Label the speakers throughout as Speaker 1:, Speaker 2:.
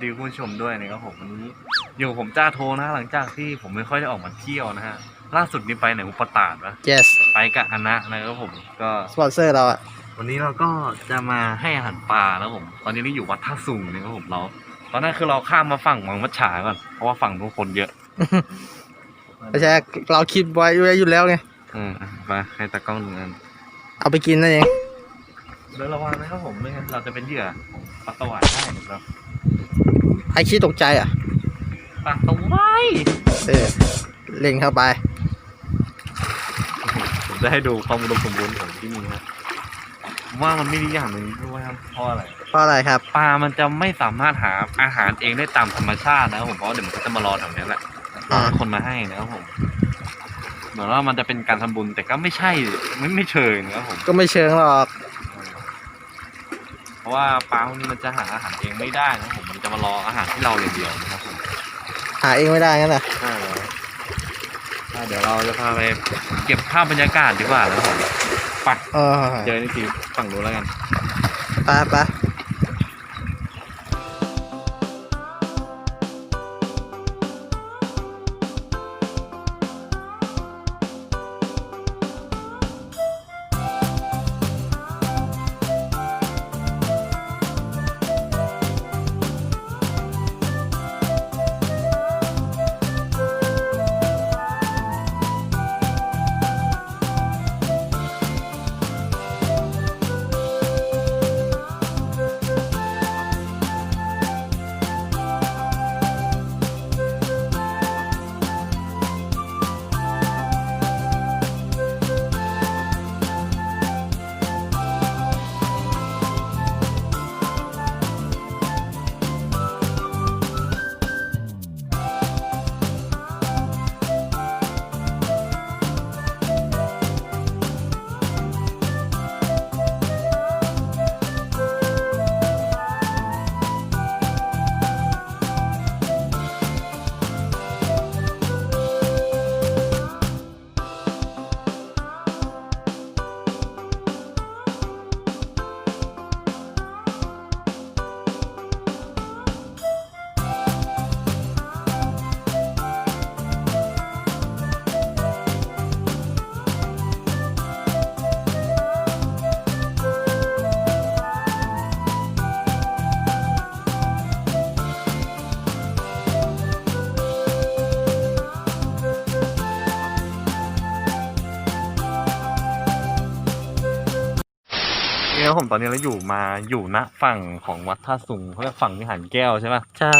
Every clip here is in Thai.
Speaker 1: อ้าวสวัสดีคุณผู้ชมด้วยนะครับผมวันนี้อยู่กับผมจ้าโทนะหลังจากที่ผมไม่ค่อยได้ออกมาเที่ยวนะฮะล่าสุดนี้ไปไหนอุปตาดนะ
Speaker 2: yes
Speaker 1: ไปกับอนะนะครับผมก็
Speaker 2: สปอนเซอร์เราอะ
Speaker 1: วันนี้เราก็จะมาให้อาหารปลานะครับผม ตอนนี้เราอยู่วัดท่าสุงนะครับผมเรา ตอนนั้นคือเราข้ามมาฝั่งวังมัจฉาก่อน เพราะว่าฝั่งนู้นคนเยอะ
Speaker 2: ไม่ใช่เราคิดไว้อยู่แล้วไง
Speaker 1: อืมอะมาให้ตากล้องหนึ่งอัน
Speaker 2: เอาไปกินนั่นเอง
Speaker 1: เดินระวังนะครับผมไม่งั้นเราจะเป็นเหยื่อปลาตวายได้นะครับ
Speaker 2: ไอคิดตกใจอะ
Speaker 1: ปลาตวาย
Speaker 2: เออเล็งเข้าไป
Speaker 1: ผมจะให้ดูความอุดมสมบูรณ์ของที่นี่นะผมว่ามันไม่ดีอย่างหนึ่งด้วยครับเพราะอะไร
Speaker 2: เพราะอะไรครับ
Speaker 1: ปลามันจะไม่สามารถหาอาหารเองได้ตามธรรมชาตินะครับผมเพราะเดี๋ยวมันก็จะมารอแถวนี้แหละรอให้คนมาให้นะครับผมเหมือนว่ามันจะเป็นการทำบุญแต่ก็ไม่ใช่ไม่ไม่เชิงนะครับผม
Speaker 2: ก็ไม่เชิงหรอก
Speaker 1: เพราะว่าปลาพวกนี้มันจะหาอาหารเองไม่ได้นะครับผมมันจะมารออาหารที่เราอย่างเดียวนะครับผม
Speaker 2: หาเองไม่ได้งั้นเหรอ
Speaker 1: ใช่แล้วอะเดี๋ยวเราจะพาไปเก็บภาพบรรยากาศดีกว่านะครับผมไป
Speaker 2: เออ
Speaker 1: เจอในทีฝั่งนู้นแล้วกัน
Speaker 2: ไปไป
Speaker 1: ผมตอนนี้เราอยู่มาอยู่ณฝั่งของวัดท่าสุงเขาเรียกฝั่งวิหารแก้วใช่ปะ
Speaker 2: ใช่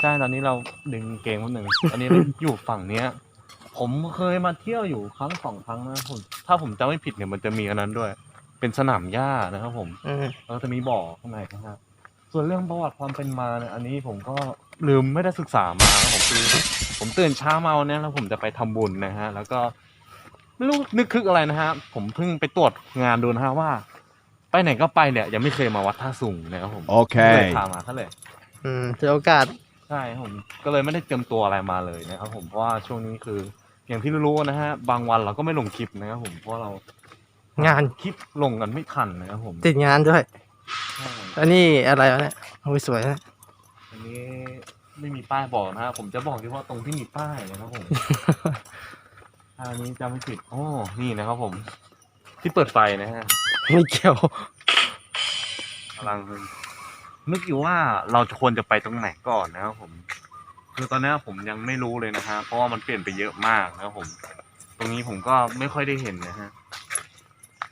Speaker 1: ใช่ตอนนี้เราดึงเกมคนหนึ่งตอนนี้เราอยู่ฝั่งเนี้ย ผมเคยมาเที่ยวอยู่ครั้งสองครั้งนะผมถ้าผมจำไม่ผิดเนี่ยมันจะมีอันนั้นด้วย เป็นสนามหญ้านะครับ ผม
Speaker 2: อืม
Speaker 1: แล้วก็จะมีบ่อข้างในนะครับส่วนเรื่องประวัติความเป็นมาเนี่ยอันนี้ผมก็ลืมไม่ได้ศึกษามานะผมคือผมตื่นเช้ามาวันเนี้ยแล้วผมจะไปทำบุญนะฮะ แล้วก็ไม่รู้นึกคึกอะไรนะฮะผมเพิ่งไปตรวจงานดูนะฮะว่า ไปไหนก็ไปเนี่ยยังไม่เคยมาวัดท่าสุงนะครับผม
Speaker 3: โอเค
Speaker 1: เลยพามาซะเลย
Speaker 2: อืมเจอโอกาส
Speaker 1: ใช่ครับผมก็เลยไม่ได้เตรียมตัวอะไรมาเลยนะครับผมเพราะว่าช่วงนี้คือ อย่างที่รู้ๆนะฮะ บางวันเราก็ไม่ลงคลิปนะครับผมเพราะเรา
Speaker 2: งาน
Speaker 1: คลิปลงกันไม่ทันนะครับผม
Speaker 2: ติดงานด้วย
Speaker 1: ใช่
Speaker 2: อันนี้อะไรวะเนี่ยโอ้ยสวยนะ
Speaker 1: อันนี้ไม่มีป้ายบอกนะฮะผมจะบอกเฉพาะตรงที่มีป้ายนะครับผมอันนี้จำไม่ผิดโอ้นี่นะครับผม ที่เปิดไฟนะฮะ
Speaker 2: ไม่เกี่ยว
Speaker 1: กำลังนึกอยู่ว่าเราจะควรจะไปตรงไหนก่อนนะครับผม คือตอนนี้ผมยังไม่รู้เลยนะฮะเพราะว่ามันเปลี่ยนไปเยอะมากนะครับผม ตรงนี้ผมก็ไม่ค่อยได้เห็นนะฮะ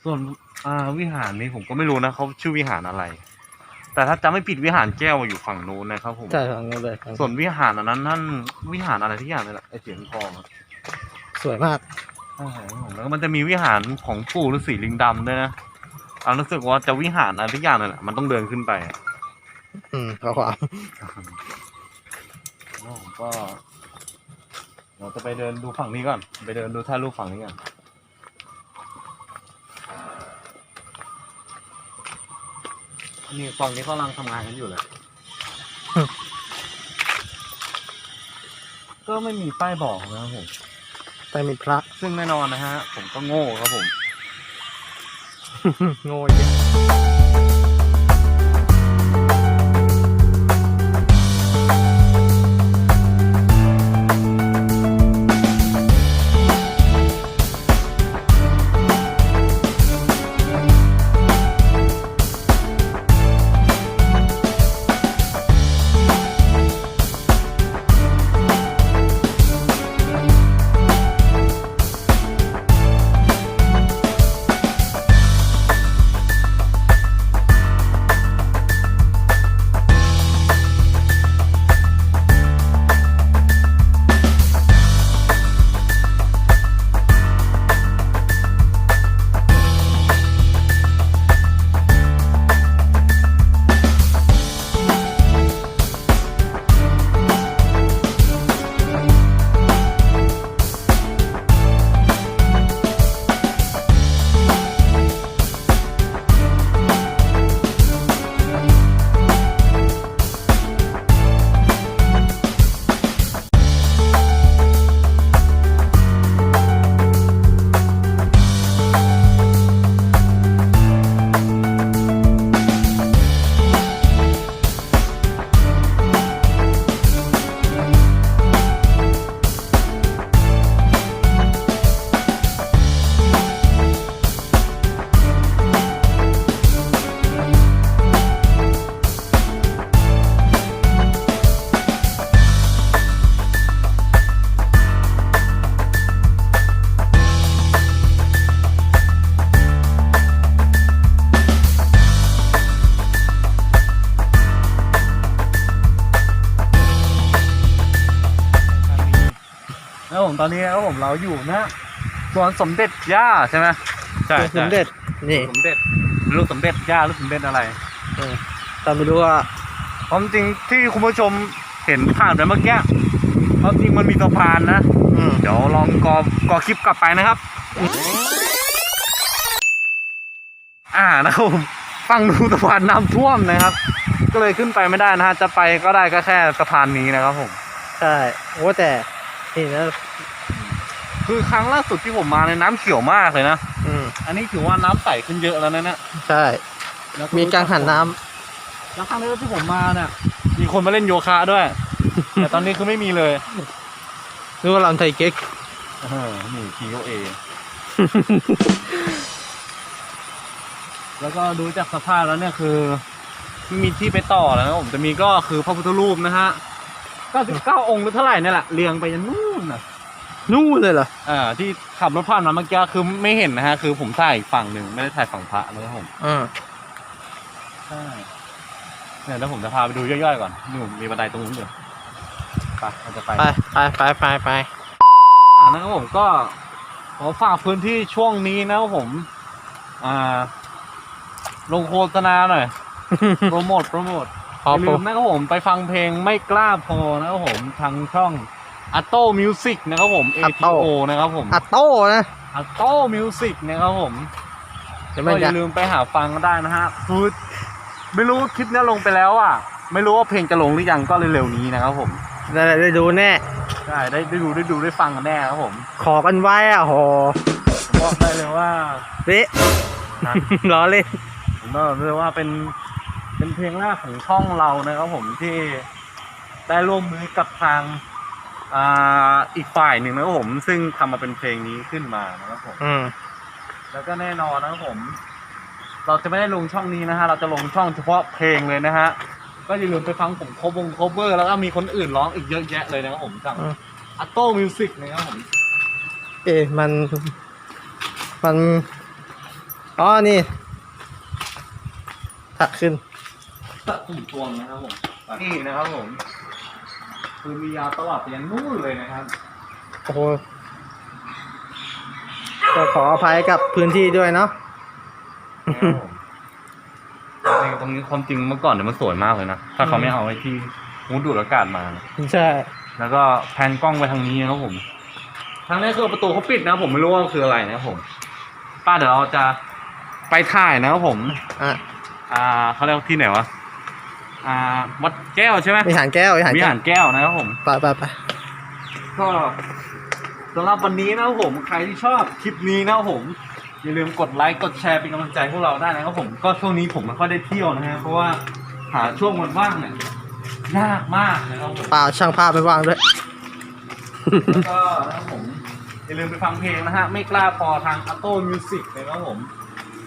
Speaker 1: ส่วนอ่าวิหารนี้ผมก็ไม่รู้นะเขาชื่อวิหารอะไร แต่ถ้าจำไม่ผิดวิหารแก้วอยู่ฝั่งนู้นนะครับผม
Speaker 2: ใช่ฝั่งนู้นเลย
Speaker 1: ส่วนวิหารอันนั้นนั่นวิหารอะไรที่อย่างนี่แหละไอเสียงทองอะ
Speaker 2: สวยมาก
Speaker 1: ใช่ครับผมแล้วก็มันจะมีวิหารของปู่ฤาษีลิงดำด้วยนะ อันรู้สึกว่าจะวิหารอะไรที่อย่างนั่นแหละมันต้องเดินขึ้นไปอะ
Speaker 2: อืมขอความ
Speaker 1: แล้วผมก็ เราจะไปเดินดูฝั่งนี้ก่อน ไปเดินดูท่ารูปฝั่งนี้ก่อนนี่ฝั่งนี้เขากำลังทำงานกันอยู่เลย ก็ไม่มีป้ายบอกนะครับผม
Speaker 2: แต่มีพระ
Speaker 1: ซึ่งแน่นอนนะฮะ ผมก็โง่ครับผม
Speaker 2: โง่เยอะ
Speaker 1: อนนี้นะครับผมเราอยู่นะสวนสมเด็จย่าใช่ไหมใช่
Speaker 2: ส
Speaker 1: ใช่
Speaker 2: มเด็จนี่
Speaker 1: สมเด็จลูกสมเด็จย่าลูกสมเด็จอะไร
Speaker 2: เออแต่ไม่รู้ว่า
Speaker 1: ความจริงที่คุณผู้ชมเห็นผ่านไปเมื่อกี้ความจริงมันมีสะพานนะ
Speaker 2: อืม
Speaker 1: เดี๋ยวลองกอกอคลิปกลับไปนะครับ อ่านะครับผมฟังดูสะพานน้ำท่วมนะครับ ก็เลยขึ้นไปไม่ได้นะฮะจะไปก็ได้ก็แค่สะพานนี้นะครับผม
Speaker 2: ใช่โอ้แต่นี่นะ
Speaker 1: คือครั้งล่าสุดที่ผมมาในยน้ำเขียวมากเลยนะ
Speaker 2: อืม
Speaker 1: อันนี้ถือว่าน้ำใสขึ้นเยอะแล้วนะเนี่ย
Speaker 2: ใช่
Speaker 1: แล้ว
Speaker 2: มีการหันน้ำ
Speaker 1: แล้วครั้งแรกที่ผมมาเนี่ยมีคนมาเล่นโยคะด้วย แต่ตอนนี้คือไม่มีเลย
Speaker 2: นึกว่าลำไทยเก๊ก
Speaker 1: เออนี่ทีโอเอแล้วก็ดูจากสภาพแล้วเนี่ยคือไม่มีที่ไปต่อแล้วนะผมจะมีก็คือพระพุทธรูปนะฮะ 99 องค์หรือเท่าไหร่เนี่ยแหละเรียงไปยันนู่นน่ะ
Speaker 2: นู่นเลยเหรอ
Speaker 1: อ่าที่ขับรถผ่านมาเมื่อกี้คือไม่เห็นนะฮะ คือผมถ่ายอีกฝั่งหนึ่งไม่ได้ถ่ายฝั่งพระนะครับผม
Speaker 2: อ่า
Speaker 1: ใช่เนี่ยแล้วผมจะพาไปดูย่อยๆก่อนนี่ผมมีบันไดตรงนู้นอยู่ไปเราจะไป
Speaker 2: ไปไปไปไปไป
Speaker 1: อ่านะครับผมก็ขอฝากพื้นที่ช่วงนี้นะครับผม อ่า ลงโฆษณาหน่อยโปรโมทโปรโมท
Speaker 2: พอ
Speaker 1: อย่า
Speaker 2: พ
Speaker 1: ลื
Speaker 2: อ
Speaker 1: มนะครับผมไปฟังเพลงไม่กล้าพอนะครับผมทางช่อง a t o Music นะครับผม ATO นะครับผม
Speaker 2: อัตโต้นะ
Speaker 1: a t o Music นะครับผม
Speaker 2: เดี๋ยว
Speaker 1: ก็
Speaker 2: มัน
Speaker 1: อ
Speaker 2: จะ
Speaker 1: ย่าลืมไปหาฟังก็ได้นะฮะคือไม่รู้คลิปเนี้ยลงไปแล้วอะ ไม่รู้ว่าเพลงจะลงหรือยังก็เร็วๆนี้นะครับผม
Speaker 2: ได้ได้ดูแน่
Speaker 1: ได้ได้ได้ดูได้ดูได้ฟังกันแน่ครับผม
Speaker 2: ขอกันไว้อะโห
Speaker 1: ผมบอกได้เลยว่า
Speaker 2: เละ
Speaker 1: นะ
Speaker 2: ล้อเล่น
Speaker 1: ผมบอกเลยว่าเป็นเป็นเพลงแรกของช่องเรานะครับผมที่ได้ร่วมมือกับทาง อ่าอีกฝ่ายหนึ่งนะครับผมซึ่งทำมาเป็นเพลงนี้ขึ้นมานะครับผม
Speaker 2: อืม
Speaker 1: แล้วก็แน่นอนนะครับผม เราจะไม่ได้ลงช่องนี้นะฮะ เราจะลงช่องเฉพาะเพลงเลยนะฮะ ก็อย่าลืมไปฟังผมคบวงคเวอร์แล้วก็มีคนอื่นร้องอีกเยอะแยะเลยนะครับผมจาก
Speaker 2: อืม
Speaker 1: อัตโต้มิวสิกนะครับผม
Speaker 2: เอ๊ะมัน มัน อ๋อ นี่ ถักขึ้น
Speaker 1: ตะตุ่มตวงนะครับผม นี่นะครับผม คือมียาวตลอดไปยันนู่นเลยนะครับ
Speaker 2: โอ้โหก็ขออภัยกับพื้นที่ด้วยเนาะ
Speaker 1: จริงๆตรงนี้ความจริงเมื่อก่อนเนี่ยมันสวยมากเลยนะ ถ้าเขาไม่เอาไอ้ที่มูดดูดอากาศมา
Speaker 2: ใช่
Speaker 1: แล้วก็แพนกล้องไปทางนี้นะครับผม ทางนี้คือประตูเขาปิดนะผมไม่รู้ว่าคืออะไรนะครับผม ป้าเดี๋ยวเราจะไปถ่ายนะครับผม
Speaker 2: อะ
Speaker 1: อ่าเขาเรียกว่าที่ไหนวะ อ่าวัดแก้วใช่ไหม
Speaker 2: วิหารแก้ววิหาร
Speaker 1: วิ
Speaker 2: แก้
Speaker 1: หาวรแก้วนะครับผม
Speaker 2: ไปไปไป
Speaker 1: ก็สำหรับวันนี้นะครับผมใครที่ชอบคลิปนี้นะครับผม อย่าลืมกดไลค์กดแชร์เป็นกำลังใจพวกเราได้นะครับผมก็ช่วงนี้ผมไม่ค่อยได้เที่ยวนะฮะเพราะว่าหาช่วงวันว่างเนี่ยยากมากนะครับผม
Speaker 2: เปล่าช่างภาพไม่ว่างด้วย
Speaker 1: แล้วก็นะครับผมอย่าลืมไปฟังเพลงนะฮะ ไม่กล้าพอทาง a t o Music เลยนะครับผม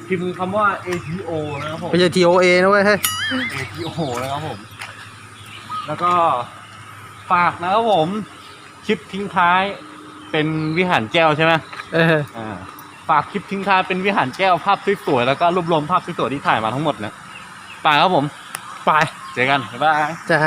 Speaker 1: พิมพ์คำว่า ATO นะครับผม
Speaker 2: ไม่ใช่ TOA นะเว้ยเฮ้ย
Speaker 1: ATO นะครับผม แล้วก็ฝากนะครับผม คลิปทิ้งท้ายเป็นวิหารแก้วใช่ไหม
Speaker 2: เออ
Speaker 1: อ่าฝากคลิปทิ้งท้ายเป็นวิหารแก้วภาพสวยๆแล้วก็รวบรวมภาพสวยๆที่ถ่ายมาทั้งหมดนะไปครับผม
Speaker 2: ไป
Speaker 1: เจอกันบ๊ายบาย
Speaker 2: จ้า